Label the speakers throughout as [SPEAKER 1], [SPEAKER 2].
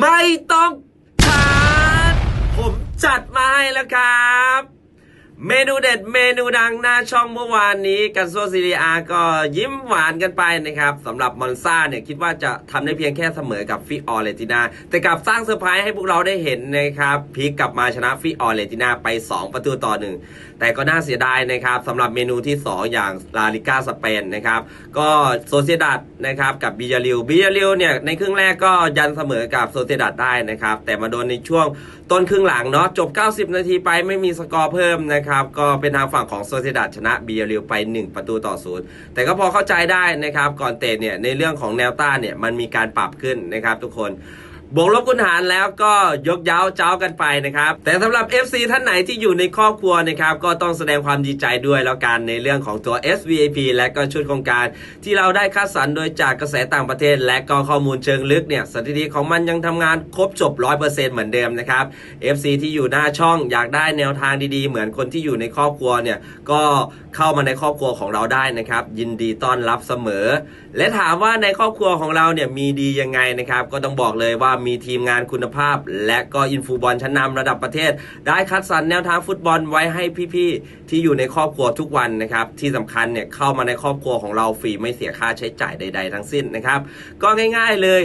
[SPEAKER 1] ไม่ต้องชานผมจัดมาให้แล้วครับ เมนูเด็ดเมนูดังหน้าช่องเมื่อวานนี้กันโซซิลีอาก็ยิ้มหวานกันไปนะครับสำหรับมอนซ่าเนี่ยคิดว่าจะทำได้เพียงแค่เสมอกับฟิออเรตินาแต่กลับสร้างเซอร์ไพรส์ให้พวกเราได้เห็นนะครับพลิกกลับมาชนะฟิออเรตินาไป 2 ประตูต่อหนึ่งแต่ก็น่าเสียดายนะครับสำหรับเมนูที่ 2 อย่างลาลิก้าสเปนนะครับก็โซเซดัดนะครับกับบิยาริวบิยาริวเนี่ยในครึ่งแรกก็ยันเสมอกับโซเซดัดได้นะครับแต่มาโดนในช่วงต้นครึ่งหลังเนาะจบ 90 นาทีไปไม่มีสกอร์เพิ่มนะครับก็เป็นทางฝั่งของโซเซดัดชนะบียาริวไป 1 ประตูต่อศูนย์แต่ก็พอเข้าใจได้นะครับ ก่อนเตะเนี่ยในเรื่องของแนวต้านเนี่ยมันมีการปรับขึ้นนะครับทุกคน บวกลบคูณหารแล้วก็ยกเย้าเจ้ากันไปนะครับ แต่สำหรับ FC ท่านไหนที่อยู่ในครอบครัวนะครับ ก็ต้องแสดงความดีใจด้วยแล้วกันในเรื่องของตัว SVAP และก็ชุดโครงการ ที่เราได้คัดสรรโดยจากกระแสต่างประเทศ และก็ข้อมูลเชิงลึกเนี่ยสถิติของมันยังทำงานครบจบ 100%เหมือนเดิมนะครับ FC ที่อยู่หน้าช่องอยากได้แนวทางดีๆ เหมือนคนที่อยู่ในครอบครัวเนี่ยก็เข้ามาในครอบครัวของเราได้นะครับ ยินดีต้อนรับเสมอ และถามว่าในครอบครัวของเราเนี่ยมีดียังไงนะครับ ก็ต้องบอกเลยว่ามีทีมงานคุณภาพ และก็อินฟูบอลชั้นนำระดับประเทศ ได้คัดสรรแนวทางฟุตบอลไว้ให้พี่ๆที่อยู่ในครอบครัวทุกวันนะครับ ที่สำคัญเนี่ยเข้ามาในครอบครัวของเราฟรีไม่เสียค่าใช้จ่ายใด ๆ ทั้งสิ้นนะครับ ก็ง่าย ๆเลย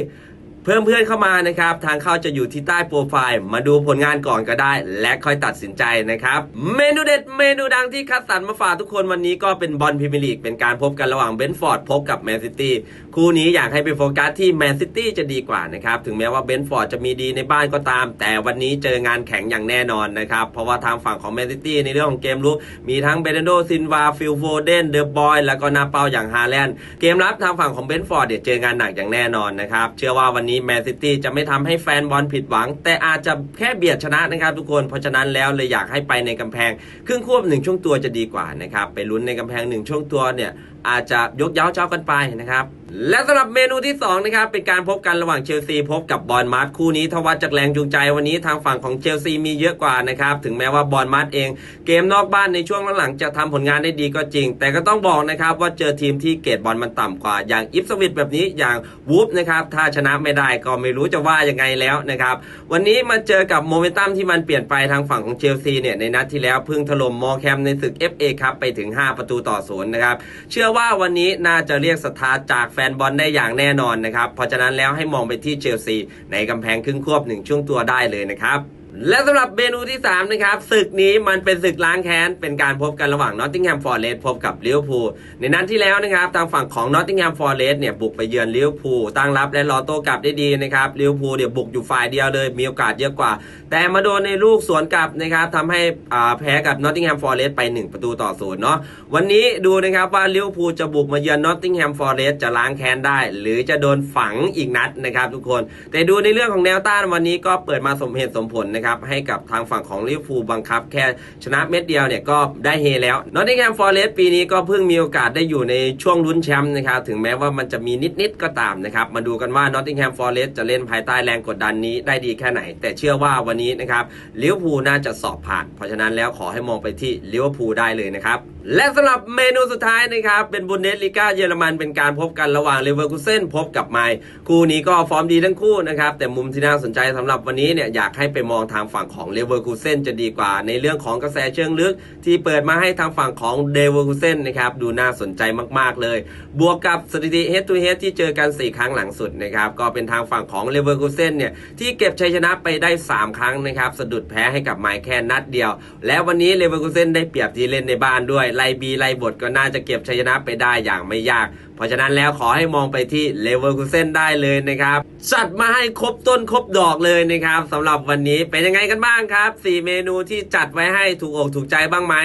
[SPEAKER 1] เพิ่มเพื่อนเข้ามานะครับ ทางเข้าจะอยู่ที่ใต้โปรไฟล์ มาดูผลงานก่อนก็ได้ และค่อยตัดสินใจนะครับ เมนูเด็ดเมนูดังที่คัดสรรมาฝากทุกคนวันนี้ก็เป็นบอลพรีเมียร์ลีกเป็นการพบกันระหว่างเบนฟอร์ดพบกับแมนซิตี้คู่นี้อยากให้ไปโฟกัสที่แมนซิตี้จะดีกว่านะครับ ถึงแม้ว่าเบนฟอร์ดจะมีดีในบ้านก็ตาม แต่วันนี้เจองานแข็งอย่างแน่นอนนะครับ เพราะว่าทางฝั่งของแมนซิตี้ในเรื่องของเกมลุกมีทั้งเบรนโดซินวาฟิลโฟเดนเดอะบอยแล้วก็นาเปาอย่างฮาแลนด์เกมรับทางฝั่งของเบนฟอร์ดเนี่ยเจองานหนักอย่างแน่นอนนะครับเชื่อว่าวันนี้แมนซิตี้จะไม่ทำให้แฟนบอลผิดหวัง แต่อาจจะแค่เบียดชนะนะครับทุกคน เพราะฉะนั้นแล้วเลยอยากให้ไปในกำแพง ครึ่งควบหนึ่งช่วงตัวจะดีกว่านะครับ ไปลุ้นในกำแพงหนึ่งช่วงตัวเนี่ยอาจจะยกเย้าเจ้ากันไปนะครับ และสำหรับเมนูที่2นะครับเป็นการพบกันระหว่างเชลซีพบกับบอลมาร์คู่นี้ทวัดจากแรงจูงใจวันนี้ทางฝั่งของเชลซีมีเยอะกว่านะครับถึงแม้ว่าบอลมาร์เอง เกมนอกบ้านในช่วงหลังๆจะทำผลงานได้ดีก็จริง แต่ก็ต้องบอกนะครับว่าเจอทีมที่เกรดบอลมันต่ำกว่า อย่างอิฟสวิตแบบนี้อย่างวูฟนะครับถ้าชนะไม่ได้ก็ไม่รู้จะว่ายังไงแล้วนะครับวันนี้มาเจอกับโมเมนตัมที่มันเปลี่ยนไปทางฝั่งของเชลซีเนี่ยในนัดที่แล้วพิ่งถล่มมอแคมในศึก FA ครับไปถึง 5 ประตูต่อศูนย์นะครับเชื่อว่าวันนี้น่าจะเรียกศรัทธาจากแฟนบอลได้อย่างแน่นอนนะครับ เพราะฉะนั้นแล้วให้มองไปที่เชลซีในกำแพงครึ่งควบหนึ่งช่วงตัวได้เลยนะครับ และสำหรับเมนูที่ 3 นะครับศึกนี้มันเป็นศึกล้างแค้น เป็นการพบกันระหว่างนอตติงแฮมฟอร์เรสพบกับลิเวอร์พูลในนั้นที่แล้วนะครับ ทางฝั่งของนอตติงแฮมฟอร์เรสเนี่ยบุกไปเยือนลิเวอร์พูลตั้งรับและรอโต้กลับได้ดีนะครับลิเวอร์พูลเนี่ยวบุกอยู่ฝ่ายเดียวเลย มีโอกาสเยอะกว่า แต่มาโดนในลูกสวนกลับนะครับทำให้อ่าแพ้กับนอตติงแฮมฟอร์เรสไป 1 ประตูต่อศูนย์เนาะวันนี้ดูนะครับว่าลิเวอร์พูลจะบุกมาเยือนนอตติงแฮมฟอร์เรสจะล้างแค้นได้ หรือจะโดนฝังอีกนัดนะครับทุกคน แต่ดูในเรื่องของแนวต้านวันนี้ก็เปิดมาสมเหตุสมผลนะครับให้กับทางฝั่งของลิเวอร์พูลบังคับ แค่ชนะเม็ดเดียวเนี่ยก็ได้เฮแล้วนอตติงแฮมฟอร์เรสต์ปีนี้ก็เพิ่งมีโอกาสได้อยู่ในช่วงลุ้นแชมป์นะครับถึงแม้ว่ามันจะมีนิดๆก็ตามนะครับมาดูกันว่านอตติงแฮมฟอร์เรสต์จะเล่นภายใต้แรงกดดันนี้ได้ดีแค่ไหน แต่เชื่อว่าวันนี้นะครับลิเวอร์พูลน่าจะสอบผ่าน เพราะฉะนั้นแล้วขอให้มองไปที่ลิเวอร์พูลได้เลยนะครับและสำหรับเมนูสุดท้ายนะครับเป็นบุนเดสลีกาเยอรมันเป็นการพบกันระหว่างเลเวอร์คูเซนพบกับไมล์คู่นี้ก็ฟอร์มดีทั้งคู่นะครับแต่มุมที่น่าสนใจสำหรับวันนี้เนี่ยอยากให้ไปมองทางฝั่งของเลเวอร์คูเซนจะดีกว่า ในเรื่องของกระแสเชิงลึก ที่เปิดมาให้ทางฝั่งของเดเวอร์คูเซนนะครับดูน่าสนใจมาก ๆ เลย บวกกับสถิติ head to head ที่เจอกัน 4 ครั้งหลังสุดนะครับก็เป็นทางฝั่งของเลเวอร์คูเซนเนี่ยที่เก็บชัยชนะไปได้ 3 ครั้งนะครับสะดุดแพ้ให้กับไมล์แค่นัดเดียว และวันนี้เลเวอร์คูเซนได้เปรียบที่เล่นในบ้านด้วยไลบีไลบทก็น่าจะเก็บชัยชนะไปได้อย่างไม่ยากเพราะฉะนั้นแล้วขอให้มองไปที่เลเวอร์คูเซนได้เลยนะครับจัดมาให้ครบต้นครบดอกเลยนะครับสำหรับวันนี้เป็นยังไงกันบ้างครับ 4 เมนูที่จัดไว้ให้ถูกอกถูกใจบ้างไหม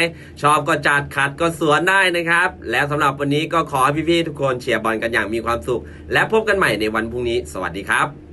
[SPEAKER 1] ชอบก็จัดขัดก็สวนได้นะครับ และสำหรับวันนี้ก็ขอพี่ๆทุกคนเชียร์บอลกันอย่างมีความสุข และพบกันใหม่ในวันพรุ่งนี้ สวัสดีครับ